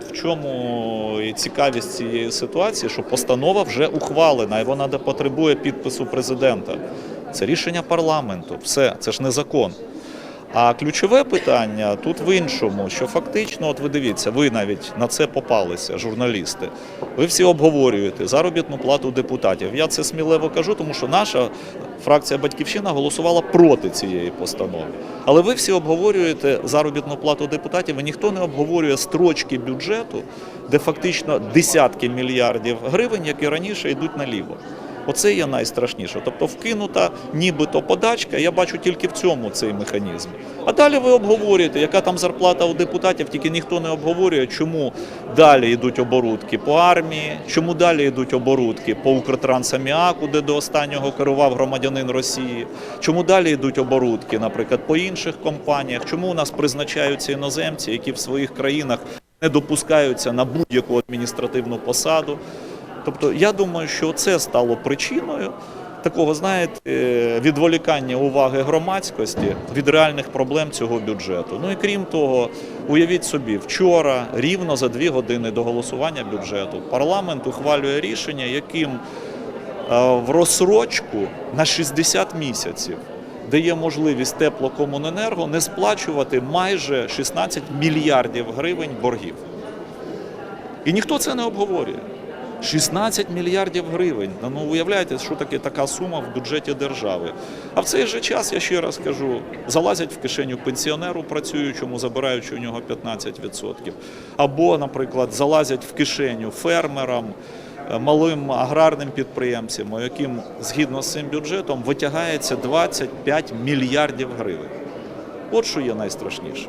В чому цікавість цієї ситуації, що постанова вже ухвалена, і вона потребує підпису президента. Це рішення парламенту. Все, це ж не закон. А ключове питання тут в іншому, що фактично, от ви дивіться, ви навіть на це попалися, журналісти. Ви всі обговорюєте заробітну плату депутатів. Я це сміливо кажу, тому що наша фракція Батьківщина голосувала проти цієї постанови. Але ви всі обговорюєте заробітну плату депутатів, і ніхто не обговорює строчки бюджету, де фактично десятки мільярдів гривень, які раніше йдуть наліво. Оце є найстрашніше. Тобто вкинута нібито подачка, я бачу тільки в цьому цей механізм. А далі ви обговорюєте, яка там зарплата у депутатів, тільки ніхто не обговорює, чому далі йдуть оборудки по армії, чому далі йдуть оборудки по Укртрансаміаку, де до останнього керував громадянин Росії, чому далі йдуть оборудки, наприклад, по інших компаніях, чому у нас призначаються іноземці, які в своїх країнах не допускаються на будь-яку адміністративну посаду. Тобто, я думаю, що це стало причиною такого, знаєте, відволікання уваги громадськості від реальних проблем цього бюджету. Ну і крім того, уявіть собі, вчора, рівно за дві години до голосування бюджету, парламент ухвалює рішення, яким е, в розсрочку на 60 місяців дає можливість теплокомуненерго не сплачувати майже 16 мільярдів гривень боргів. І ніхто це не обговорює. 16 мільярдів гривень. Ну уявляєте, що таке така сума в бюджеті держави. А в цей же час, я ще раз кажу, залазять в кишеню пенсіонеру працюючому, забираючи у нього 15%. Або, наприклад, залазять в кишеню фермерам, е, малим аграрним підприємцям, яким згідно з цим бюджетом витягається 25 мільярдів гривень. От що є найстрашніше.